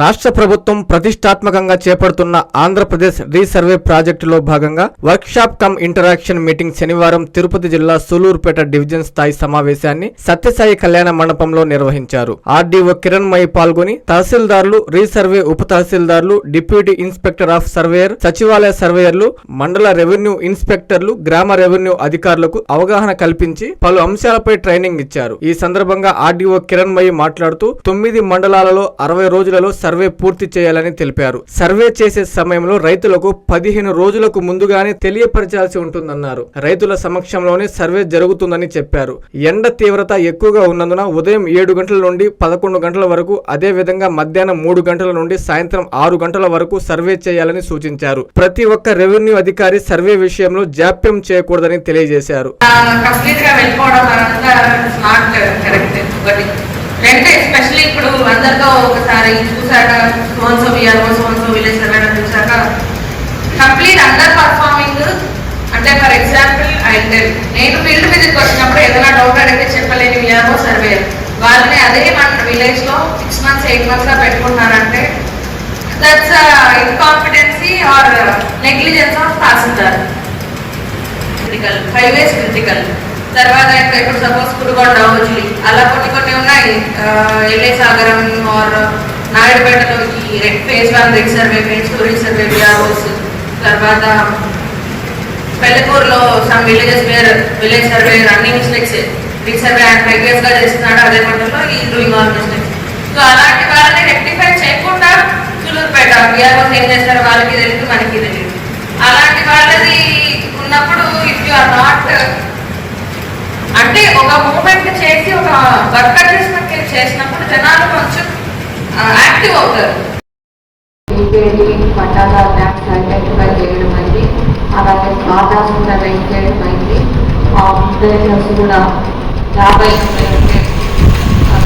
రాష్ట్ర ప్రభుత్వం ప్రతిష్టాత్మకంగా చేపడుతున్న ఆంధ్రప్రదేశ్ రీసర్వే ప్రాజెక్టులో భాగంగా వర్క్షాప్ కమ్ ఇంటరాక్షన్ మీటింగ్ శనివారం తిరుపతి జిల్లా సూలూరుపేట డివిజన్ స్థాయి సమావేశాన్ని సత్యసాయి కళ్యాణ మండపంలో నిర్వహించారు. ఆర్డీఓ కిరణ్మయి పాల్గొని తహసీల్దారులు రీసర్వే ఉప తహసీల్దారులు డిప్యూటీ ఇన్స్పెక్టర్ ఆఫ్ సర్వేయర్ సచివాలయ సర్వేయర్లు మండల రెవెన్యూ ఇన్స్పెక్టర్లు గ్రామ రెవెన్యూ అధికారులకు అవగాహన కల్పించి పలు అంశాలపై ట్రైనింగ్ ఇచ్చారు. ఈ సందర్భంగా ఆర్డీఓ కిరణ్మయి మాట్లాడుతూ తొమ్మిది మండలాలలో అరవై రోజులలో సర్వే పూర్తి చేయాలని తెలిపారు. సర్వే చేసే సమయంలో రైతులకు పదిహేను రోజులకు ముందుగానే తెలియపరచాల్సి ఉంటుందన్నారు. రైతుల సమక్షంలోనే సర్వే జరుగుతుందని చెప్పారు. ఎండ తీవ్రత ఎక్కువగా ఉన్నందున ఉదయం ఏడు గంటల నుండి పదకొండు గంటల వరకు అదే విధంగా మధ్యాహ్నం మూడు గంటల నుండి సాయంత్రం ఆరు గంటల వరకు సర్వే చేయాలని సూచించారు. ప్రతి ఒక్క రెవెన్యూ అధికారి సర్వే విషయంలో జాప్యం చేయకూడదని తెలియజేశారు. ఇప్పుడు అందరితో ఒకసారి చూసాక సోన్సో విఆర్ఓ సోన్సో విలేజ్ సర్వేలో చూసాక కంప్లీట్ అండర్ పర్ఫార్మింగ్. అంటే ఫర్ ఎగ్జాంపుల్ ఐ నేను ఫీల్డ్ మీదకి వచ్చినప్పుడు ఏదైనా డౌట్ అడిగితే చెప్పలేని విఆర్ఓ సర్వేయర్ వాళ్ళని అదే మన విలేజ్లో సిక్స్ మంత్స్ ఎయిట్ మంత్స్గా పెట్టుకుంటున్నారంటే that's inconfidency or negligence of tahsildar critical highways critical తర్వాత ఇప్పుడు సపోజ్ కుడుగొండ ఓజిలి అలా కొన్ని కొన్ని ఎల్ఏ సాగరం ఆర్ నాయుడుపేటలో ఈ రెడ్ ఫేజ్ వన్ రిక్ సర్వే ఫేజ్ టూ సర్వే బిఆర్ఓస్ తర్వాత పెళ్ళకూరులో some villages where village survey running mistakes Rick survey and ప్రెగ్రెస్గా చేస్తున్నాడు అదే పంటలో ఈ డూయింగ్ ఆల్ మిస్టేక్స్ సో అలాంటి వాళ్ళని రెక్టిఫై చేయకుండా చులూరుపేట బిఆర్ఓస్ ఏం చేస్తారో వాళ్ళకి తెలియదు మనకి తెలియదు అలాంటి వాళ్ళది ఉన్నప్పుడు if you are not moment చేసి ఒక వర్క్ అడ్జస్ట్మెంట్ చేసినప్పుడు జనాలు కొంచెం యాక్టివ్ అవుతారు. ట్యాక్స్ ఐడెంటిఫై చేయడం అయింది అలాగే ఆధార్స్ కూడా రైట్ చేయడం అయింది ఆపరేషన్స్ కూడా యాభై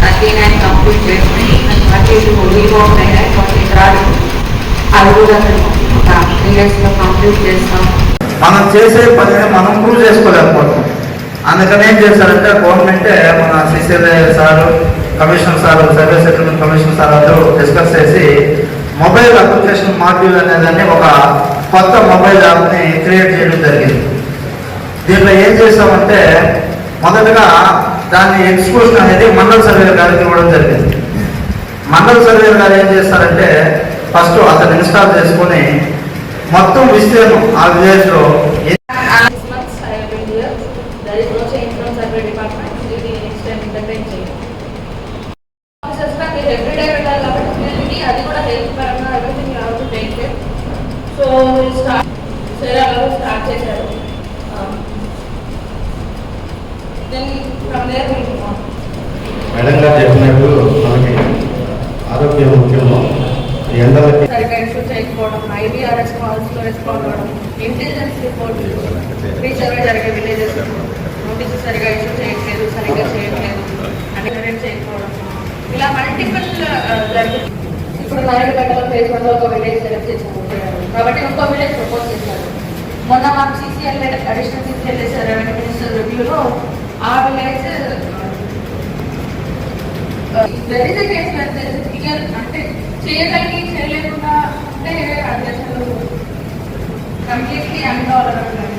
thirty nine complete thirty two అయినాయి ట్వంటీ అవి కూడా ఒక త్రీ డేస్లో కంప్లీట్ చేస్తాం. మనం చేసే పనిని మనం ప్రూవ్ చేసుకోలేకపోతాం అందుకని ఏం చేశారంటే గవర్నమెంటే మన CCLA sir commissioner sir survey settlement commissioner sir అందరూ డిస్కస్ చేసి మొబైల్ అప్లికేషన్ మాడ్యూల్ అనేదాన్ని ఒక కొత్త మొబైల్ యాప్ని క్రియేట్ చేయడం జరిగింది. దీంట్లో ఏం చేసామంటే మొదటగా దాన్ని ఎక్స్పోజన్ అనేది మండల సర్వేర్ గారికి ఇవ్వడం జరిగింది. మండల సర్వేర్ గారు ఏం చేస్తారంటే ఫస్ట్ అతను ఇన్స్టాల్ చేసుకొని మొత్తం విస్తీర్ణం ఆ విలేజ్లో చేయండి. Officers గా మీరు everyday వెళ్ళాలి కాబట్టి అది కూడా health పరంగా everything you have to take care. So we'll start. సరే అలాగే స్టార్ట్ చేశారు. Um, we'll move on. Madam గారు చెప్పినట్టు మనకి ఆరోగ్యం ముఖ్యము ఎండలకి సరిగ్గా ఇష్యూ చేయకపోవడం ఐబీఆర్ఎస్ కాల్స్లో రెస్పాండ్ అవ్వడం ఇంటెలిజెన్స్ రిపోర్ట్ రీసర్వే జరిగే విలేజెస్ నోటీసెస్ సరిగా ఇష్యూ చేయట్లేదు సరిగ్గా చేయట్లేదు. అని చేయకపోవడం. ఇలా మల్టిపుల్ జరుగుతుంది ఇప్పుడు నాయుడు గంటల ఫేజ్ వన్లో ఒక విలేజ్ సెలెక్ట్ చేసాము కాబట్టి ఇంకో విలేజ్ ప్రపోజ్ చేశారు. మొన్న మాకు CCL additional CCL revenue minister రివ్యూలో ఆ విలేజ్ కేస్ క్లియర్ అంటే చేయగలిగి చేయలేకుండా అంటే అది అసలు completely uninvolvement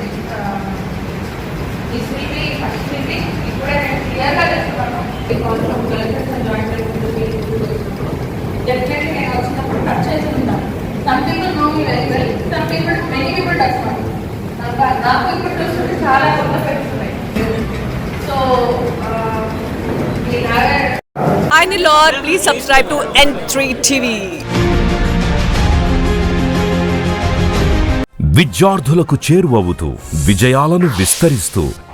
this will be first will be ఇప్పుడే నేను క్లియర్గా చెప్తున్నాను. ఈ concept collectors and joint definitely నేను వచ్చినప్పుడు టచ్ చేసి ఉంటాను some people know me very well some people many people touch not నాకు నాకు ఇప్పుడు చూస్తుంటే చాలా కొత్త పెట్టున్నాయి సో ఈ Naga Hi Nilor, please subscribe to N3 TV. విద్యార్థులకు చేరువవుతూ విజయాలను విస్తరిస్తూ